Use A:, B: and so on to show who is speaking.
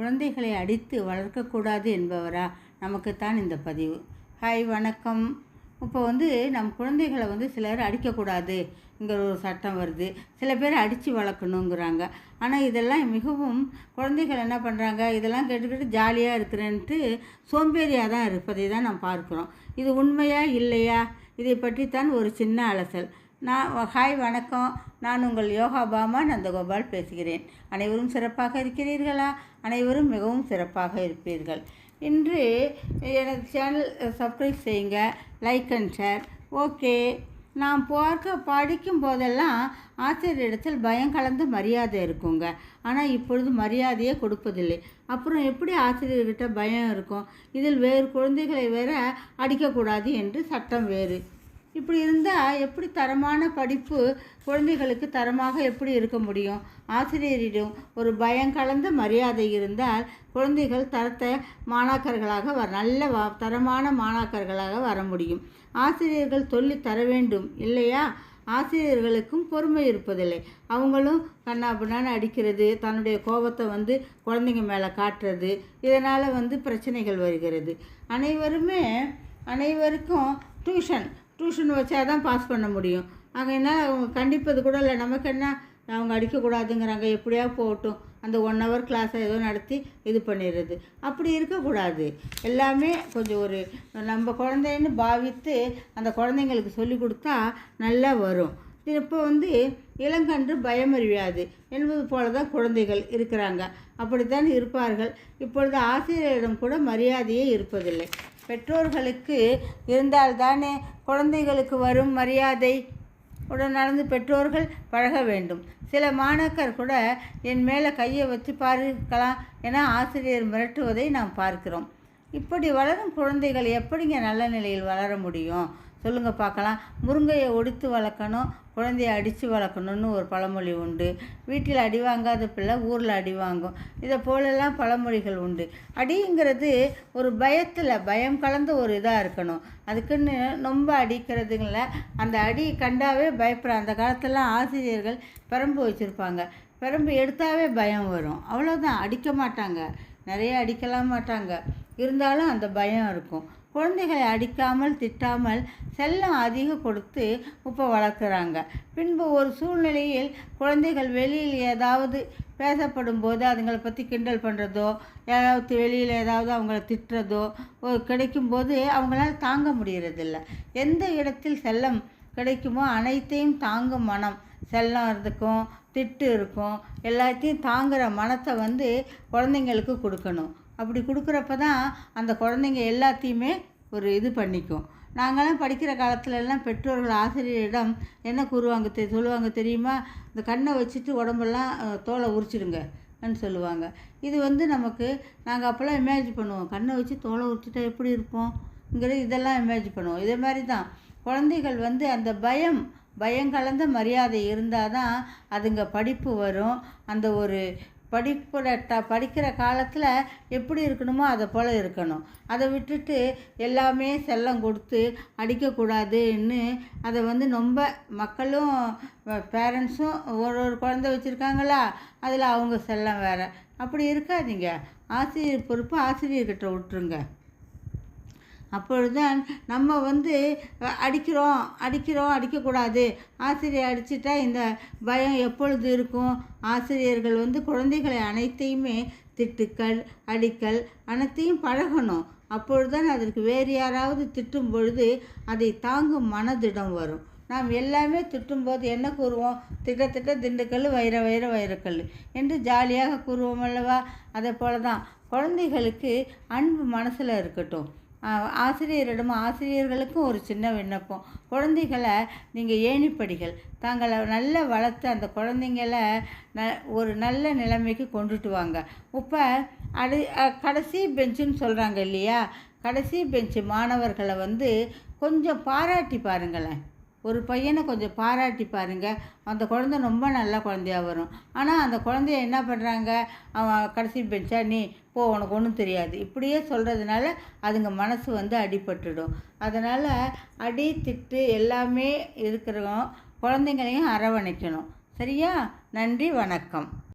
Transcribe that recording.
A: குழந்தைகளை அடித்து வளர்க்கக்கூடாது என்பவரா? நமக்குத்தான் இந்த பதிவு. ஹாய் வணக்கம். இப்போ வந்து நம் குழந்தைகளை வந்து சிலர் அடிக்கக்கூடாதுங்கிற ஒரு சட்டம் வருது. சில பேர் அடித்து வளர்க்கணுங்கிறாங்க. ஆனால் இதெல்லாம் மிகவும் குழந்தைகள் என்ன பண்ணுறாங்க இதெல்லாம் கேட்டுக்கிட்டு ஜாலியாக இருக்கிறேன்ட்டு சோம்பேறியாக தான் இருப்பதை தான் நாம் பார்க்குறோம். இது உண்மையா இல்லையா? இதை பற்றித்தான் ஒரு சின்ன அலசல். நான் ஹாய் வணக்கம். நான் உங்கள் யோகா பாமா நந்தகோபால் பேசுகிறேன். அனைவரும் சிறப்பாக இருக்கிறீர்களா? அனைவரும் மிகவும் சிறப்பாக இருப்பீர்கள். இன்று எனது சேனல் சப்ஸ்கிரைப் செய்யுங்க லைக் அண்ட் ஷேர். ஓகே. நாம் பார்க்க படிக்கும் போதெல்லாம் ஆசிரியரிடத்தில் பயம் கலந்து மரியாதை இருக்குங்க. ஆனால் இப்பொழுது மரியாதையே கொடுப்பதில்லை. அப்புறம் எப்படி ஆசிரியர்கிட்ட பயம் இருக்கும்? இதில் வேறு குழந்தைகளை வேற அடிக்கக்கூடாது என்று சட்டம் வேறு. இப்படி இருந்தால் எப்படி தரமான படிப்பு குழந்தைகளுக்கு தரமாக எப்படி இருக்க முடியும்? ஆசிரியரிடம் ஒரு பயம் கலந்த மரியாதை இருந்தால் குழந்தைகள் தரத்தை மாணாக்கர்களாக வர நல்ல வ தரமான மாணாக்கர்களாக வர முடியும். ஆசிரியர்கள் சொல்லி தர வேண்டும் இல்லையா? ஆசிரியர்களுக்கும் பொறுமை இருப்பதில்லை. அவங்களும் கண்ணாபின்னான்னு அடிக்கிறது தன்னுடைய கோபத்தை வந்து குழந்தைங்க மேலே காட்டுறது இதனால் வந்து பிரச்சனைகள் வருகிறது. அனைவருமே அனைவருக்கும் டியூஷன் டியூஷன் வச்சா தான் பாஸ் பண்ண முடியும். அங்கே என்ன அவங்க கண்டிப்பது கூட இல்லை. நமக்கு என்ன அவங்க அடிக்கக்கூடாதுங்கிறாங்க. எப்படியா போகட்டும். அந்த ஒன் ஹவர் கிளாஸை ஏதோ நடத்தி இது பண்ணிடுறது. அப்படி இருக்கக்கூடாது. எல்லாமே கொஞ்சம் ஒரு நம்ம குழந்தைன்னு பாவித்து அந்த குழந்தைங்களுக்கு சொல்லி கொடுத்தா நல்லா வரும். இப்போ வந்து இளங்கன்று பயமறியாது என்பது போல தான் குழந்தைகள் இருக்கிறாங்க. அப்படித்தான் இருப்பார்கள். இப்பொழுது ஆசிரியரிடம் கூட மரியாதையே இருப்பதில்லை. பெற்றோர்களுக்கு இருந்தால்தானே குழந்தைகளுக்கு வரும் மரியாதை. உடன் நடந்து பெற்றோர்கள் பழக வேண்டும். சில மாணாக்கர் கூட என் மேலே கையை வச்சு பார்க்கலாம் என ஆசிரியர் மிரட்டுவதை நாம் பார்க்கிறோம். இப்படி வளரும் குழந்தைகள் எப்படிங்க நல்ல நிலையில் வளர முடியும்? சொல்லுங்கள் பார்க்கலாம். முருங்கையை ஒடித்து வளர்க்கணும் குழந்தைய அடித்து வளர்க்கணும்னு ஒரு பழமொழி உண்டு. வீட்டில் அடி வாங்காத பிள்ளை ஊரில் அடி வாங்கும். இதை போலெல்லாம் பழமொழிகள் உண்டு. அடிங்கிறது ஒரு பயத்தில் பயம் கலந்த ஒரு இதாக இருக்கணும். அதுக்குன்னு ரொம்ப அடிக்கிறதுங்கள அந்த அடி கண்டாவே பயப்படுற அந்த காலத்துலலாம் ஆசிரியர்கள் பெரம்பு வச்சுருப்பாங்க. பெரம்பு எடுத்தாவே பயம் வரும். அவ்வளோதான் அடிக்க மாட்டாங்க. நிறைய அடிக்கலாம் மாட்டாங்க. இருந்தாலும் அந்த பயம் இருக்கும். குழந்தைகளை அடிக்காமல் திட்டாமல் செல்லம் அதிகம் கொடுத்து இப்போ வளர்க்குறாங்க. பின்பு ஒரு சூழ்நிலையில் குழந்தைகள் வெளியில் ஏதாவது பேசப்படும் போது அதுங்களை பற்றி கிண்டல் பண்ணுறதோ ஏதாவது வெளியில் ஏதாவது அவங்கள திட்டுறதோ கிடைக்கும்போது அவங்களால தாங்க முடியறதில்ல. எந்த இடத்தில் செல்லம் கிடைக்குமோ அனைத்தையும் தாங்கும் மனம். செல்லம் இருக்கும் திட்டு இருக்கும் எல்லாத்தையும் தாங்குகிற மனத்தை வந்து குழந்தைங்களுக்கு கொடுக்கணும். அப்படி கொடுக்குறப்ப தான் அந்த குழந்தைங்க எல்லாத்தையுமே ஒரு இது பண்ணிக்கும். நாங்களாம் படிக்கிற காலத்துலலாம் பெற்றோர்கள் ஆசிரியரிடம் என்ன கூறுவாங்க தெ சொல்லுவாங்க தெரியுமா? இந்த கண்ணை வச்சுட்டு உடம்பெல்லாம் தோலை உரிச்சிடுங்க சொல்லுவாங்க. இது வந்து நமக்கு நாங்கள் அப்போல்லாம் இமேஜ் பண்ணுவோம். கண்ணை வச்சு தோலை உரிச்சிட்டா எப்படி இருப்போம்ங்கிறது இதெல்லாம் இமேஜ் பண்ணுவோம். இதே மாதிரி தான். குழந்தைகள் வந்து அந்த பயம் பயம் கலந்த மரியாதை இருந்தால் தான் அதுங்க படிப்பு வரும். அந்த ஒரு படிப்புற ட படிக்கிற காலத்தில் எப்படி இருக்கணுமோ அதை போல் இருக்கணும். அதை விட்டுட்டு எல்லாமே செல்லம் கொடுத்து அடிக்கக்கூடாதுன்னு அதை வந்து ரொம்ப மக்களும் பேரண்ட்ஸும் ஒரு ஒரு குழந்த வச்சுருக்காங்களா அதில் அவங்க செல்லம் வேறு. அப்படி இருக்காதீங்க. ஆசிரியர் பொறுப்பு ஆசிரியர்கிட்ட விட்டுருங்க. அப்பொழுதுதான் நம்ம வந்து அடிக்கிறோம் அடிக்கிறோம் அடிக்கக்கூடாது. ஆசிரியர் அடிச்சிட்டா இந்த பயம் எப்பொழுது இருக்கும்? ஆசிரியர்கள் வந்து குழந்தைகளை அனைத்தையுமே திட்டுக்கள் அடிக்கல் அனைத்தையும் பழகணும். அப்பொழுதுதான் அதற்கு வேறு யாராவது திட்டும் பொழுது அதை தாங்கும் மனதிடம் வரும். நாம் எல்லாமே திட்டும்போது என்ன கூறுவோம்? திட்ட திட்ட திண்டுக்கல் வைர வைர வைரக்கல் என்று ஜாலியாக கூறுவோம் அல்லவா? அதை போல தான் குழந்தைகளுக்கு அன்பு மனசில் இருக்கட்டும். ஆசிரியரிடம் ஆசிரியர்களுக்கும் ஒரு சின்ன விண்ணப்பம். குழந்தைகளை நீங்கள் ஏணிப்படிகள் தாங்களை நல்ல வளர்த்து அந்த குழந்தைங்கள ந ஒரு நல்ல நிலைமைக்கு கொண்டுட்டு வாங்க. இப்போ அடு கடைசி பெஞ்சுன்னு சொல்கிறாங்க இல்லையா? கடைசி பெஞ்சு மாணவர்களை வந்து கொஞ்சம் பாராட்டி பாருங்களேன். ஒரு பையனை கொஞ்சம் பாராட்டி பாருங்கள் அந்த குழந்த ரொம்ப நல்ல குழந்தையாக வரும். ஆனால் அந்த குழந்தைய என்ன பண்ணுறாங்க அவன் கடைசி பெஞ்சா நீ போ உனக்கு ஒன்றும் தெரியாது. இப்படியே சொல்கிறதுனால அதுங்க மனசு வந்து அடிபட்டுடும். அதனால் அடி திட்டு எல்லாமே இருக்கிறோம் குழந்தைங்களையும் அரவணைக்கணும். சரியா? நன்றி வணக்கம்.